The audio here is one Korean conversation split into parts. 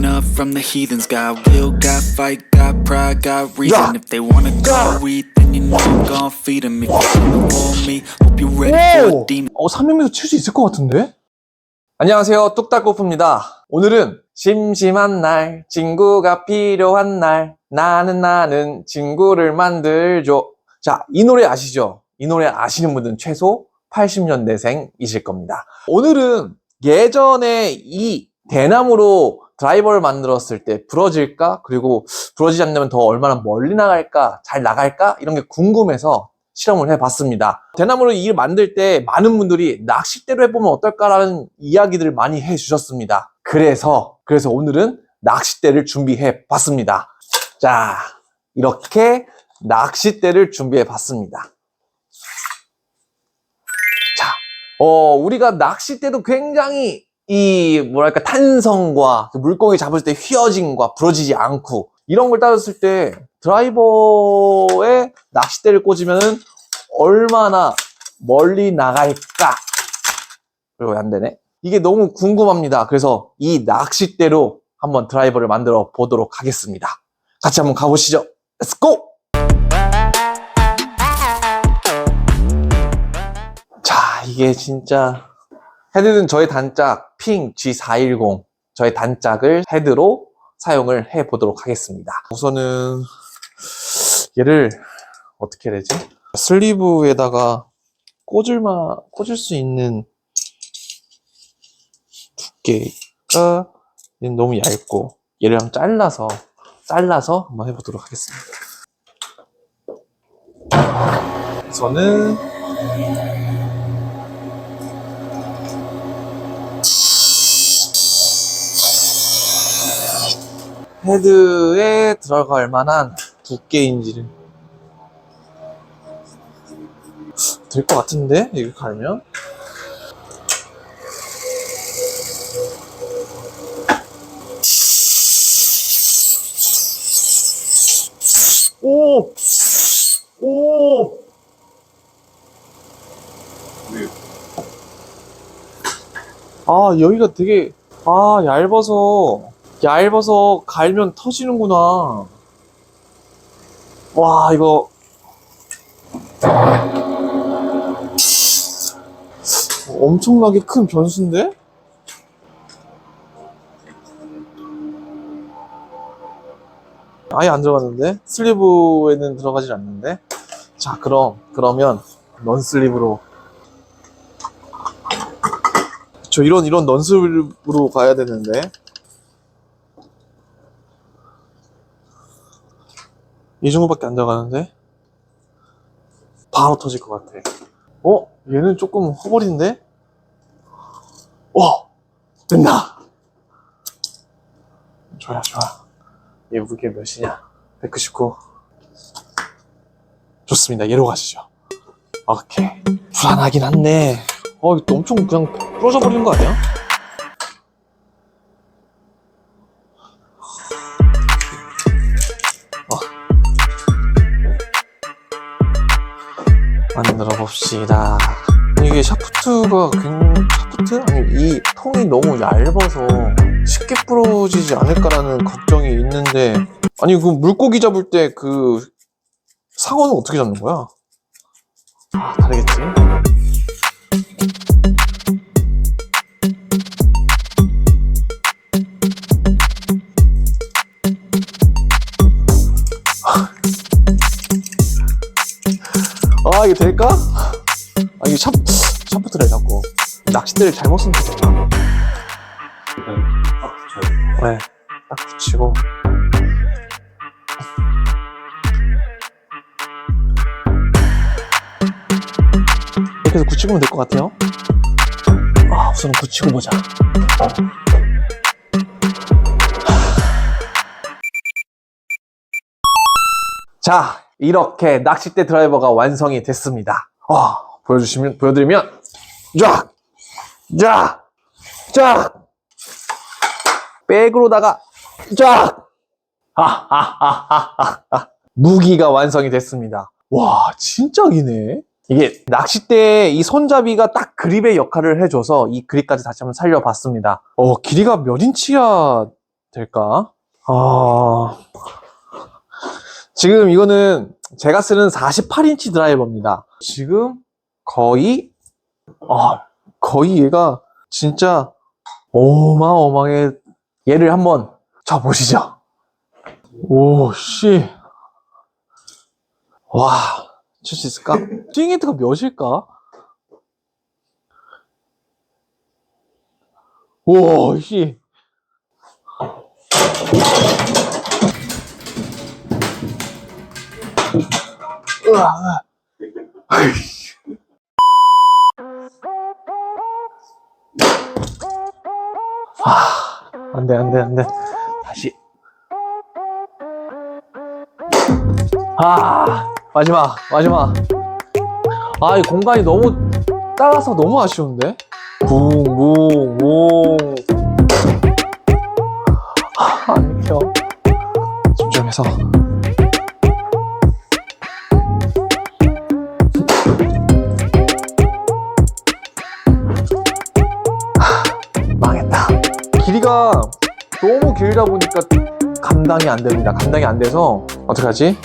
up from the heathens. Got will, got fight, got pride, got reason. If they wanna go eat, then you know I'm gon' feed 'em. If you're coming for me, hope you're ready for a demon. 오! 어, 300m 칠수 있을 것 같은데? 안녕하세요. 뚝딱고프입니다. 오늘은 심심한 날, 친구가 필요한 날, 나는 나는 친구를 만들죠. 자, 이 노래 아시죠? 이 노래 아시는 분들은 최소 80년대생이실 겁니다. 오늘은 예전에 이 대나무로 드라이버를 만들었을 때 부러질까? 그리고 부러지지 않으면 더 얼마나 멀리 나갈까? 잘 나갈까? 이런 게 궁금해서 실험을 해봤습니다. 대나무로 이를 만들 때 많은 분들이 낚싯대로 해보면 어떨까라는 이야기들을 많이 해주셨습니다. 그래서, 그래서 오늘은 낚싯대를 준비해봤습니다. 자, 이렇게 낚싯대를 준비해봤습니다. 자, 어, 우리가 낚싯대도 굉장히 이, 뭐랄까, 탄성과 그 물고기 잡을 때 휘어짐과 부러지지 않고 이런 걸 따졌을 때 드라이버에 낚싯대를 꽂으면은 얼마나 멀리 나갈까? 그리고 안 되네. 이게 너무 궁금합니다. 그래서 이 낚싯대로 한번 드라이버를 만들어 보도록 하겠습니다. 같이 한번 가보시죠. Go! 자, 이게 진짜 헤드는 저의 단짝 핑 G410 저의 단짝을 헤드로 사용을 해 보도록 하겠습니다. 우선은 얘를 어떻게 해야 되지? 슬리브에다가 꽂을마 꽂을 수 있는 두께가 얘는 너무 얇고 얘랑 잘라서 잘라서 한번 해보도록 하겠습니다. 우선 헤드에 들어갈 만한 두께인지를 될 것 같은데 이거 갈면 오! 오! 아 여기가 되게 아 얇아서 얇아서 갈면 터지는구나. 와, 이거. 엄청나게 큰 변수인데? 아예 안 들어갔는데? 슬리브에는 들어가질 않는데? 자, 그럼, 그러면, 넌슬리브로. 저 이런, 이런 넌슬리브로 가야 되는데? 이 정도밖에 안 들어가는데? 바로 터질 것 같아. 어? 얘는 조금 허벌인데? 와! 된다! 좋아, 좋아. 얘 무게 몇이냐? 199. 좋습니다. 얘로 가시죠. 오케이. 불안하긴 한데, 어, 이거 엄청 그냥 부러져 버리는 거 아니야? 봅시다. 이게 샤프트가 샤프트 아니 이 통이 너무 얇아서 쉽게 부러지지 않을까라는 걱정이 있는데 아니 그 물고기 잡을 때 그 상어는 어떻게 잡는 거야? 아 다르겠지? 아 이게 될까? 낚싯대를 잘못 쓴 거잖아 네, 딱 붙이고. 이렇게 해서 굳히면 될 것 같아요? 아 우선 굳히고 보자. 자 이렇게 낚싯대 드라이버가 완성이 됐습니다. 와 보여주시면 보여드리면 쫙! 쫙! 쫙! 백으로다가 쫙! 하하하하하 무기가 완성이 됐습니다. 와, 진짜 기네. 이게 낚싯대 이 손잡이가 딱 그립의 역할을 해줘서 이 그립까지 다시 한번 살려봤습니다. 어, 길이가 몇 인치야 될까? 아, 지금 이거는 제가 쓰는 48인치 드라이버입니다. 지금 거의, 아, 거의 얘가 진짜 어마어마하게 얘를 한번 쳐보시죠. 오, 씨. 와, 칠 수 있을까? 스윙 헤드가 몇일까? 오, 씨. 으아, 아, 안 돼, 안 돼, 안 돼. 다시. 아, 마지막, 마지막. 아, 이 공간이 너무 작아서 너무 아쉬운데? 붕, 붕, 붕. 아, 안 켜. 집중해서. 감당이 안 됩니다. 감당이 안 돼서 어떡하지?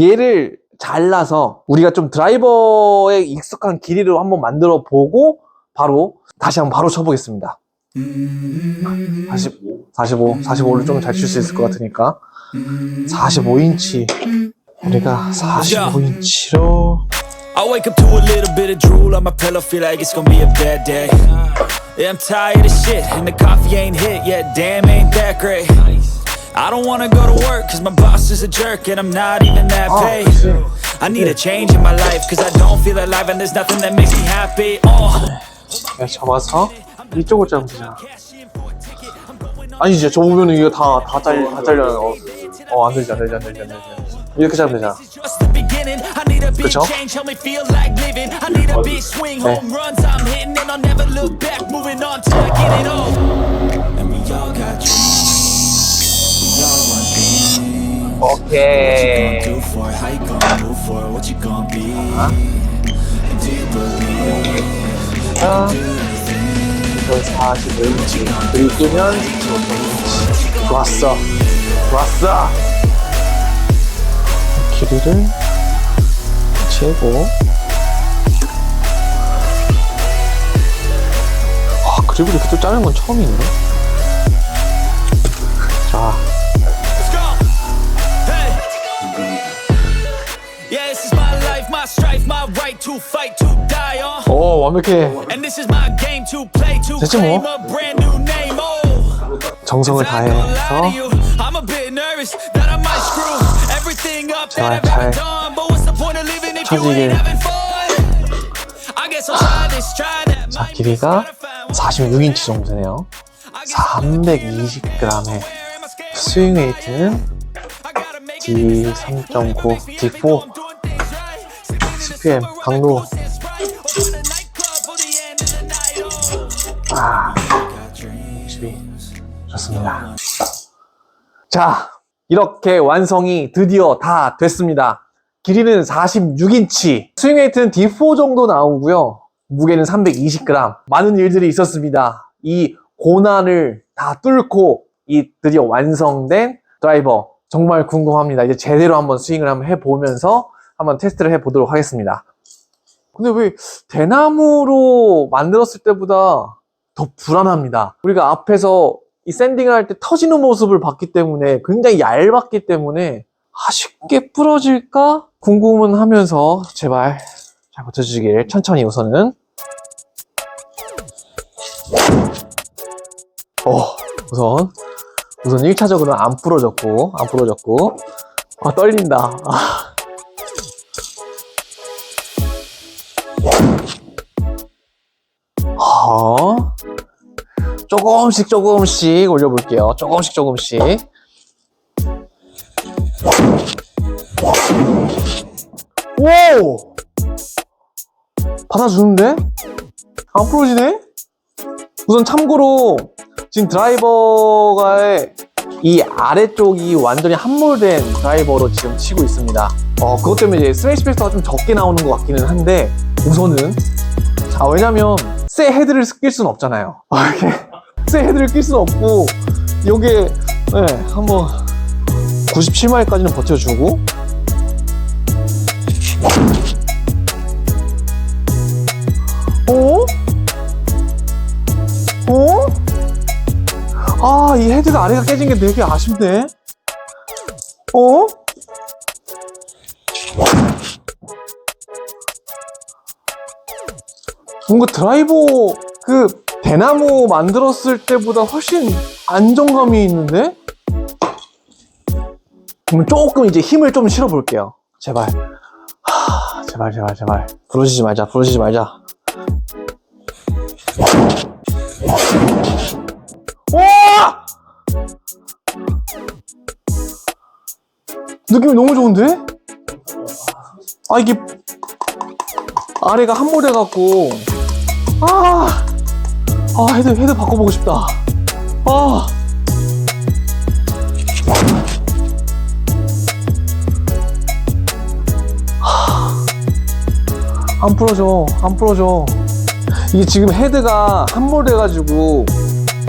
얘를 잘라서 우리가 좀 드라이버에 익숙한 길이로 한번 만들어 보고 바로 다시 한번 바로 쳐보겠습니다. 45, 45, 45를 좀 잘 칠 수 있을 것 같으니까 45인치 우리가 45인치로 I wake up to a little bit of drool on my pillow, feel like it's gonna be a bad day. Yeah, I'm tired of shit, and the coffee ain't hit yet, damn, ain't that great. I don't wanna go to work, cause my boss is a jerk, and I'm not even that 아, paid. I need a change in my life, cause I don't feel alive, and there's nothing that makes me happy. Oh. 내가 잡아서 이쪽을 잡으면 되잖아 아니 진짜 접으면 이거 다, 다 잘려 다 잘려요 어, 어, 안 되지 안 되지 안 되지 안 되지 이렇게 잡으면 되잖아 Just the beginning. I need a big 그쵸? change, help me feel like living. I need a big swing, 네. home runs I'm hitting, and I'll never look back. Moving on till I get it all. And we all got dreams. Believe? 자, 이걸 45인치 그리고 끄면 15인치 좋았어 좋았어 길이를 재고 아 그리고 이렇게 또 자른 건 처음이네 자 오, 완벽해 됐지 뭐. Oh. 정성을 다해서 you, I'm a bit nervous that I might screw everything up 잘, that I've ever 잘 done. But what's the point of living if you 쳐지길. ain't having fun? I guess I'll try this, try that. 자 길이가 miss, but I found 46인치 정도 되네요 I guess I'll 320g의 where am I scared? 스윙 웨이트는 I gotta make it. D3.9, D4 I'm doing things right. CPM 강도 좋습니다. 자, 이렇게 완성이 드디어 다 됐습니다. 길이는 46인치, 스윙 웨이트는 D4 정도 나오고요. 무게는 320g. 많은 일들이 있었습니다. 이 고난을 다 뚫고 이 드디어 완성된 드라이버 정말 궁금합니다. 이제 제대로 한번 스윙을 한번 해보면서 한번 테스트를 해보도록 하겠습니다. 근데 왜 대나무로 만들었을 때보다 더 불안합니다. 우리가 앞에서 이 샌딩을 할 때 터지는 모습을 봤기 때문에 굉장히 얇았기 때문에 아, 쉽게 부러질까? 궁금은 하면서 제발 잘 버텨주시길 천천히 우선은 어, 우선 우선 1차적으로는 안 부러졌고 안 부러졌고 아 떨린다 아. 조금씩 조금씩 올려볼게요. 조금씩 조금씩. 오! 받아주는데? 안 부러지네? 우선 참고로 지금 드라이버가의 이 아래쪽이 완전히 함몰된 드라이버로 지금 치고 있습니다. 어, 그것 때문에 이제 스매시 팩터가 좀 적게 나오는 것 같기는 한데 우선은 자, 왜냐면 새 헤드를 낄 수는 없잖아요. 새 헤드를 낄 수는 없고 여기에 네, 한번 97마일까지는 버텨주고 어? 어? 아, 이 헤드가 아래가 깨진 게 되게 아쉽네. 어? 뭔가 드라이버 그 대나무 만들었을 때보다 훨씬 안정감이 있는데? 그럼 조금 이제 힘을 좀 실어 볼게요. 제발. 하, 제발, 제발, 제발. 부러지지 말자, 부러지지 말자. 와! 느낌이 너무 좋은데? 아, 이게 아래가 함몰돼 갖고 아, 아 헤드 헤드 바꿔보고 싶다. 아, 하, 안 풀어져, 안 풀어져. 이게 지금 헤드가 함몰돼 가지고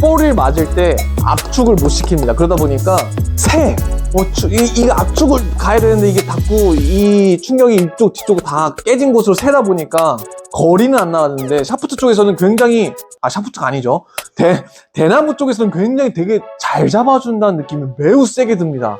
볼을 맞을 때 압축을 못 시킵니다. 그러다 보니까 새, 어, 추- 이, 이 압축을 가야 되는데 이게 자꾸 이 충격이 이쪽 뒤쪽 다 깨진 곳으로 새다 보니까 거리는 안 나왔는데 샤프트 쪽에서는 굉장히 아 샤프트가 아니죠. 대, 대나무 쪽에서는 굉장히 되게 잘 잡아준다는 느낌이 매우 세게 듭니다.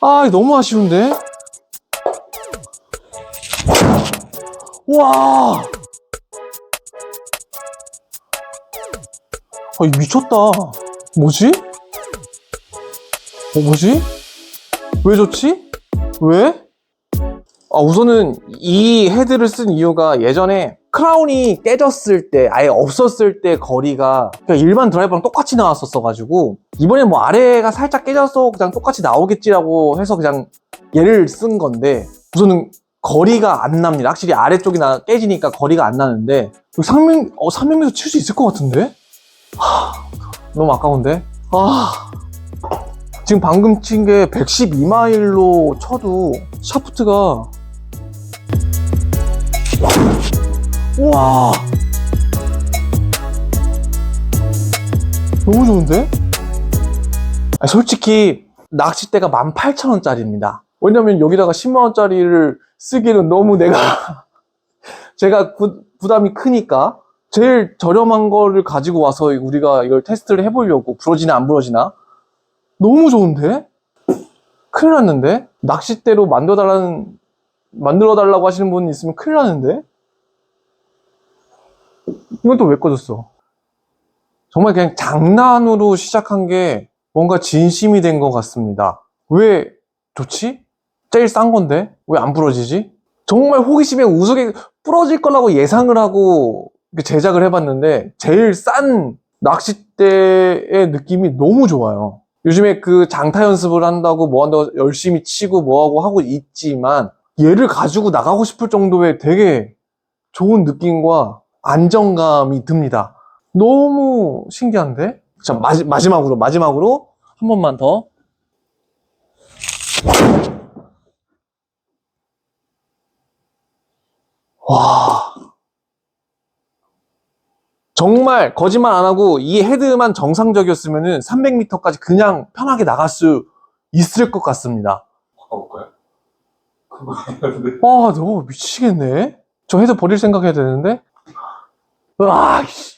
아 너무 아쉬운데. 와. 아, 미쳤다. 뭐지? 어, 뭐지? 왜 좋지? 왜? 아, 우선은 이 헤드를 쓴 이유가 예전에 크라운이 깨졌을 때, 아예 없었을 때 거리가 그냥 일반 드라이버랑 똑같이 나왔었어가지고, 이번에 뭐 아래가 살짝 깨져서 그냥 똑같이 나오겠지라고 해서 그냥 얘를 쓴 건데, 우선은 거리가 안 납니다. 확실히 아래쪽이 나, 깨지니까 거리가 안 나는데, 300, 어, 300m 칠수 있을 것 같은데? 너무 아까운데? 아. 지금 방금 친 게 112마일로 쳐도 샤프트가 우와. 너무 좋은데? 아니, 솔직히 낚싯대가 18,000원짜리입니다. 왜냐면 여기다가 10만원짜리를 쓰기는 너무 내가 제가 부, 부담이 크니까. 제일 저렴한 거를 가지고 와서 우리가 이걸 테스트를 해보려고 부러지나 안 부러지나 너무 좋은데? 큰일 났는데? 낚싯대로 만들어달라는 만들어달라고 하시는 분 있으면 큰일 나는데? 이건 또 왜 꺼졌어? 정말 그냥 장난으로 시작한 게 뭔가 진심이 된 것 같습니다. 왜 좋지? 제일 싼 건데? 왜 안 부러지지? 정말 호기심에 우석에 부러질 거라고 예상을 하고 제작을 해봤는데 제일 싼 낚싯대의 느낌이 너무 좋아요. 요즘에 그 장타 연습을 한다고 뭐 한다고 열심히 치고 뭐하고 하고 있지만 얘를 가지고 나가고 싶을 정도의 되게 좋은 느낌과 안정감이 듭니다. 너무 신기한데? 자, 마지, 마지막으로, 마지막으로 한 번만 더. 와. 정말 거짓말 안 하고 이 헤드만 정상적이었으면은 300m까지 그냥 편하게 나갈 수 있을 것 같습니다. 바꿔볼까요? 와, 너무 미치겠네. 저 헤드 버릴 생각해야 되는데. 와, 씨.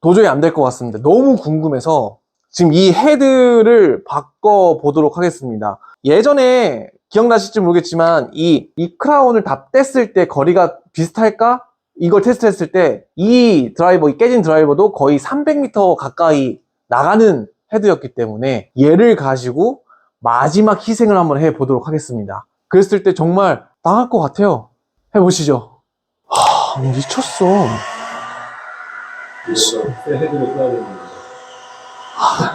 도저히 안 될 것 같습니다. 너무 궁금해서 지금 이 헤드를 바꿔 보도록 하겠습니다. 예전에 기억나실지 모르겠지만 이, 이 크라운을 다 뗐을 때 거리가 비슷할까? 이걸 테스트했을 때 이 드라이버, 이 깨진 드라이버도 거의 300m 가까이 나가는 헤드였기 때문에 얘를 가지고 마지막 희생을 한번 해보도록 하겠습니다. 그랬을 때 정말 나갈 것 같아요. 해보시죠. 하, 미쳤어. 되는 거.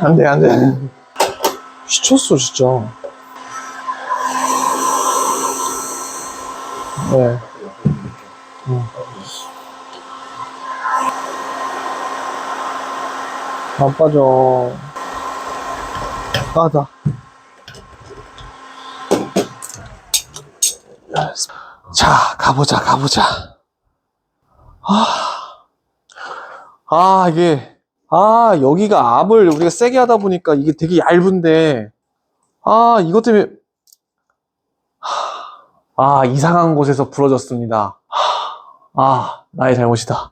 안 돼, 안 돼. 미쳤어, 진짜. 네. 응. 안 빠져. 까다. 자, 가보자, 가보자. 아, 아, 이게 아, 여기가 압을 우리가 세게 하다 보니까 이게 되게 얇은데, 아, 이것 때문에, 하, 아, 이상한 곳에서 부러졌습니다. 하, 아, 나의 잘못이다.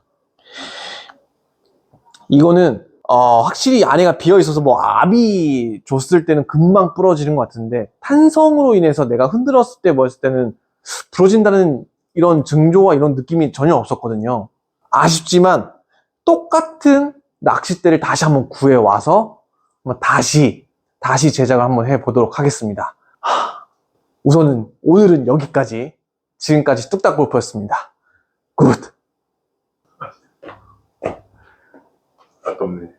이거는, 어, 확실히 안에가 비어 있어서 뭐 압이 줬을 때는 금방 부러지는 것 같은데, 탄성으로 인해서 내가 흔들었을 때뭐 했을 때는 부러진다는 이런 증조와 이런 느낌이 전혀 없었거든요. 아쉽지만, 똑같은 낚싯대를 다시 한번 구해 와서 한번 다시 다시 제작을 한번 해 보도록 하겠습니다. 하, 우선은 오늘은 여기까지 지금까지 뚝딱 골프였습니다. 굿! 아깝네.